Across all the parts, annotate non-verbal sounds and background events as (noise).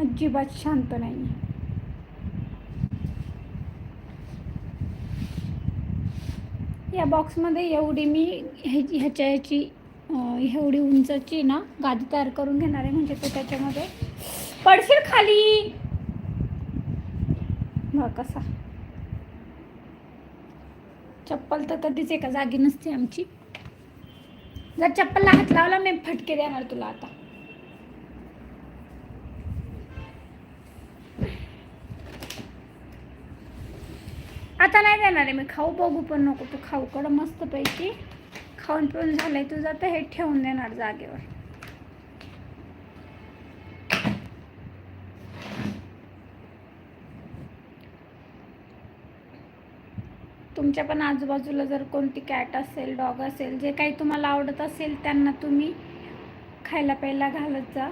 अजिबात शांत नाही या बॉक्समध्ये एवढी मी ह्याची ह्याच्या ह्याची एवढी उंचची ना गादी तयार करून घेणार आहे म्हणजे तो त्याच्यामध्ये पडशील खाली. बघ कसा. चप्पल तर कधीच एका जागी नसते आमची. जर चप्पलला हात लावला मी फटके देणार तुला आता. आता नाही देणार आहे. मी खाऊ बघू पण नको. तू खाऊ. कडं मस्तपैकी खाऊन पिऊन झालंय. तुझं तर हे ठेवून देणार जागेवर. तुमच्या पण आजूबाजूला जर कोणती कॅट असेल डॉग असेल जे काही तुम्हाला आवडत असेल त्यांना तुम्ही खायला प्यायला घालत जा.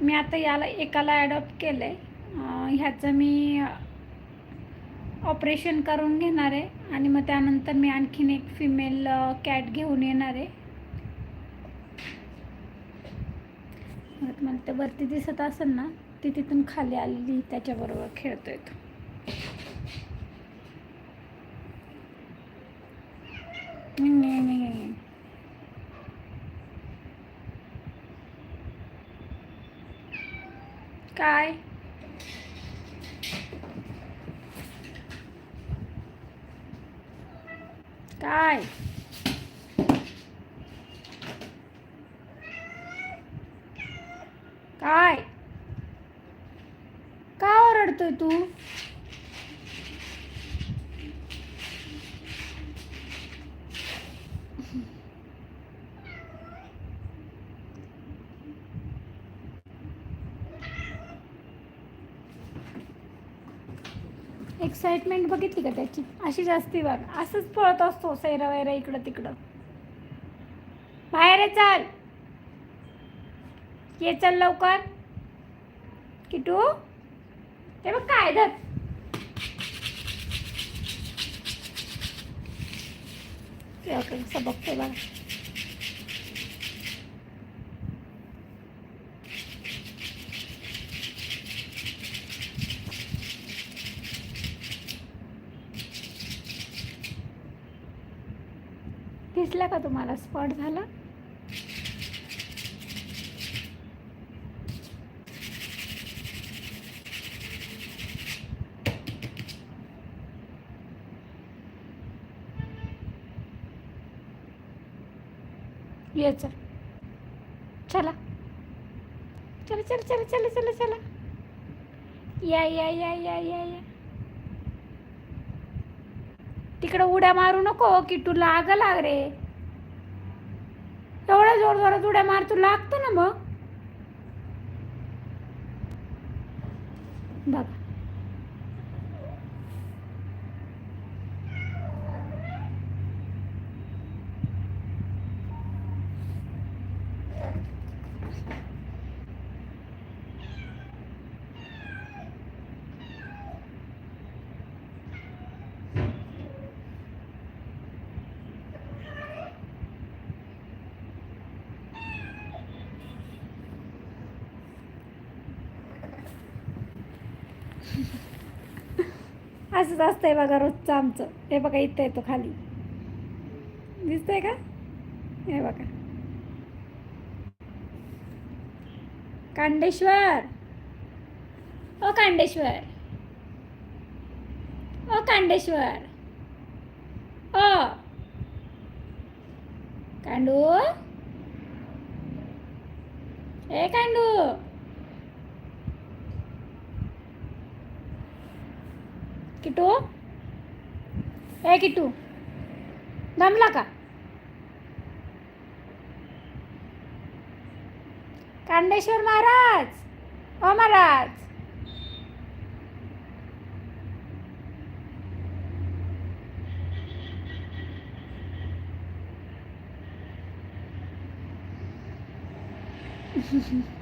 मी आता याला एकाला ॲडॉप्ट केलं आहे ह्याचं मी ऑपरेशन करून घेणार आहे आणि मग त्यानंतर मी आणखीन एक फिमेल कॅट घेऊन येणार आहे. मग तुम्हाला ते वरती दिसत असेल ना ती तिथून खाली आलेली त्याच्याबरोबर खेळतोय तो. काय? काय? काय? का ओरडतोय तू? एक्साइटमेंट बघितली का त्याची? अशी जास्ती बघ. असंच पळत असतो सैरा वैरा इकडं तिकडं. बाहेर चाल. ये चल लवकर. किटू? ते बघ काय धर. बघते बघ दिसला का तुम्हाला? स्पॉट झाला? ये चल. चला. चला चला चला चला चला चला. या या या या या या. तिकडं उड्या मारू नको की तू लाग लाग रे. एवढ्या जोर जोरात उड्या मार तू लागतो ना मग. बघ. (laughs) असंच असतंय बघा रोजचं आमचं. हे बघा इथं येतो खाली. दिसतंय का? हे बघा. कांडेश्वर! ओ कांडेश्वर! ओ कांडेश्वर! ओ! कांडू? ए कांडू! किटू? ए किटू. दमला का? कांडेश्वर महाराज! ओ महाराज! (laughs)